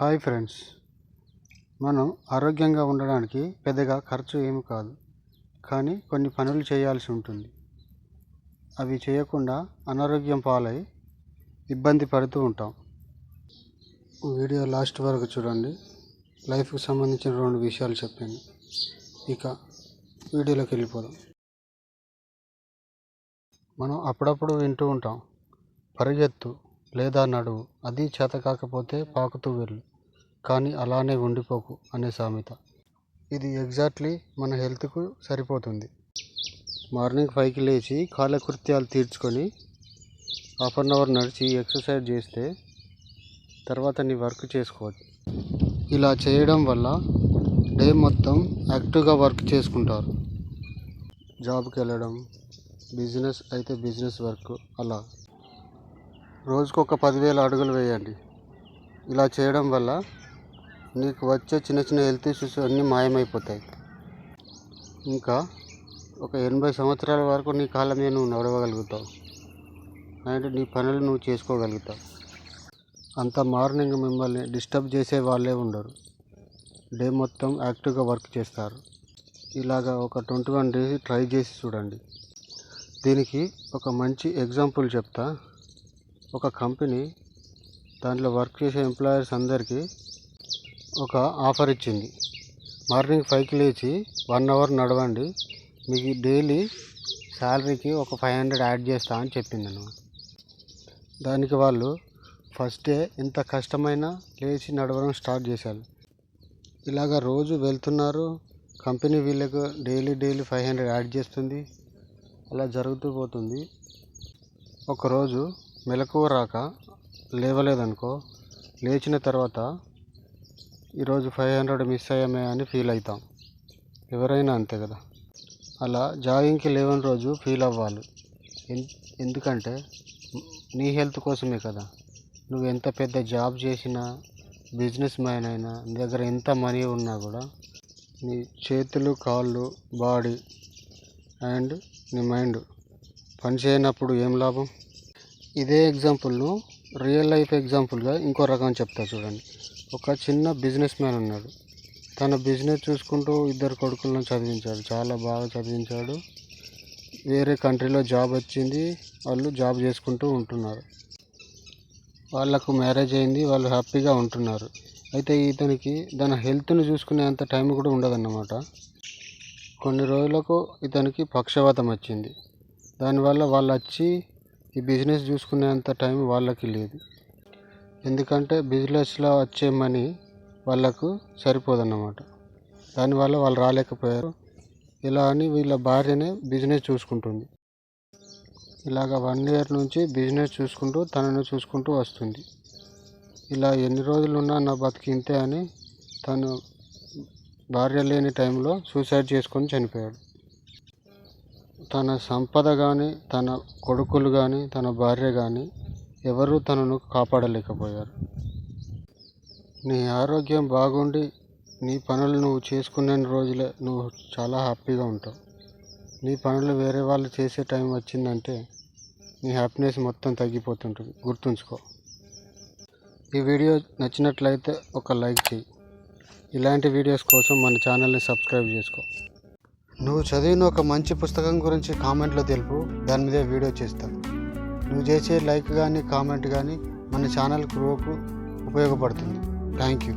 Hi friends. మనం ఆరోగ్యంగా ఉండడానికి పెద్దగా ఖర్చు ఏమి కాదు. కానీ కొన్ని పనులు చేయాల్సి ఉంటుంది. అవి చేయకుండా అనారోగ్యం పాలై ఇబ్బంది పడుతూ ఉంటాం. వీడియో లాస్ట్ వరకు చూడండి. లైఫ్కి సంబంధించిన రెండు విషయాలు చెప్పాను ఇక వీడియోలోకి వెళ్ళిపోదాం. మనం అప్పుడప్పుడు వింటూ ఉంటాం. పరిగెత్తు లేదా నడువు అది చేత కాకపోతే పాకుతూ వెళ్ళు కానీ అలానే ఉండిపోకు అనే సామెత. ఇది ఎగ్జాక్ట్లీ మన హెల్త్కు సరిపోతుంది. మార్నింగ్ ఫైవ్కి లేచి కాలకృత్యాలు తీర్చుకొని హాఫ్ అన్ అవర్ నడిచి ఎక్సర్సైజ్ చేస్తే తర్వాత నీ వర్క్ చేసుకోవచ్చు. ఇలా చేయడం వల్ల డే మొత్తం యాక్టివ్గా వర్క్ చేసుకుంటారు. జాబ్కి వెళ్ళడం బిజినెస్ అయితే బిజినెస్ వర్క్ అలా. రోజుకు ఒక పదివేల అడుగులు వేయండి. ఇలా చేయడం వల్ల నీకు వచ్చే చిన్న చిన్న హెల్త్ ఇష్యూస్ అన్నీ మాయమైపోతాయి. ఇంకా ఒక ఎనభై సంవత్సరాల వరకు నీ కాళ్ళ మీద నువ్వు నడవగలుగుతావు. అండ్ నీ పనులు నువ్వు చేసుకోగలుగుతావు. అంత మార్నింగ్ మిమ్మల్ని డిస్టర్బ్ చేసే వాళ్ళే ఉండరు. డే మొత్తం యాక్టివ్గా వర్క్ చేస్తారు. ఇలాగా ఒక ట్వంటీ వన్ డేస్ ట్రై చేసి చూడండి. దీనికి ఒక మంచి ఎగ్జాంపుల్ చెప్తా. ఒక కంపెనీ దాంట్లో వర్క్ చేసే ఎంప్లాయర్స్ అందరికీ ఒక ఆఫర్ ఇచ్చింది. మార్నింగ్ ఫైవ్కి లేచి వన్ అవర్ నడవండి మీకు డైలీ శాలరీకి ఒక ఫైవ్ హండ్రెడ్ యాడ్ చేస్తా అని చెప్పింది అనమాట దానికి వాళ్ళు ఫస్ట్ డే ఎంత కష్టమైనా లేచి నడవడం స్టార్ట్ చేశారు. ఇలాగ రోజు వెళ్తున్నారు కంపెనీ వీళ్ళకు daily daily five hundred add చేస్తుంది అలా జరుగుతూ పోతుంది. ఒకరోజు మెలకువ రాక లేవలేదనుకో లేచిన తర్వాత ఈరోజు ఫైవ్ హండ్రెడ్ మిస్ అయ్యామే అని ఫీల్ అవుతాం ఎవరైనా అంతే కదా. అలా జాగింగ్కి లేవని రోజు ఫీల్ అవ్వాలి. ఎందుకంటే నీ హెల్త్ కోసమే కదా. నువ్వు ఎంత పెద్ద జాబ్ చేసినా బిజినెస్ మ్యాన్ అయినా నీ దగ్గర ఎంత మనీ ఉన్నా కూడా నీ చేతులు కాళ్ళు బాడీ అండ్ నీ మైండ్ పని చేయనప్పుడు ఏం లాభం? ఇదే ఎగ్జాంపుల్ను రియల్ లైఫ్ ఎగ్జాంపుల్గా ఇంకో రకం చెప్తా చూడండి. ఒక చిన్న బిజినెస్ మ్యాన్ ఉన్నాడు. తన బిజినెస్ చూసుకుంటూ ఇద్దరు కొడుకులను చదివించాడు. చాలా బాగా చదివించాడు. వేరే కంట్రీలో జాబ్ వచ్చింది. వాళ్ళు జాబ్ చేసుకుంటూ ఉంటున్నారు. వాళ్ళకు మ్యారేజ్ అయింది. వాళ్ళు హ్యాపీగా ఉంటున్నారు. అయితే ఇతనికి తన హెల్త్ను చూసుకునే అంత టైం కూడా ఉండదన్నమాట. కొన్ని రోజులకు ఇతనికి పక్షవాతం వచ్చింది. దానివల్ల వాళ్ళు వచ్చి ఈ బిజినెస్ చూసుకునేంత టైం వాళ్ళకి లేదు. ఎందుకంటే బిజినెస్లో వచ్చే మనీ వాళ్ళకు సరిపోదన్నమాట. దానివల్ల వాళ్ళు రాలేకపోయారు. ఇలా అని వీళ్ళ భార్యనే బిజినెస్ చూసుకుంటుంది. ఇలాగ వన్ ఇయర్ నుంచి బిజినెస్ చూసుకుంటూ తనను చూసుకుంటూ వస్తుంది. ఇలా ఎన్ని రోజులు ఉన్నా నా బతికి ఇంతే అని తను భార్య లేని టైంలో సూసైడ్ చేసుకొని చనిపోయాడు. తన సంపద కానీ తన కొడుకులు కానీ తన భార్య కానీ ఎవరూ తనను కాపాడలేకపోయారు. నీ ఆరోగ్యం బాగుండి నీ పనులు నువ్వు చేసుకునే రోజులే నువ్వు చాలా హ్యాపీగా ఉంటావు. నీ పనులు వేరే వాళ్ళు చేసే టైం వచ్చిందంటే నీ హ్యాపీనెస్ మొత్తం తగ్గిపోతుంటుంది. గుర్తుంచుకో. ఈ వీడియో నచ్చినట్లయితే ఒక లైక్ చేయి ఇలాంటి వీడియోస్ కోసం మన ఛానల్ని సబ్స్క్రైబ్ చేసుకో. నువ్వు చదివిన ఒక మంచి పుస్తకం గురించి కామెంట్లో తెలుపు దాని మీద వీడియో చేస్తాను. నువ్వు చేసే లైక్ కానీ కామెంట్ కానీ మన ఛానల్ గ్రోకు ఉపయోగపడుతుంది. Thank you.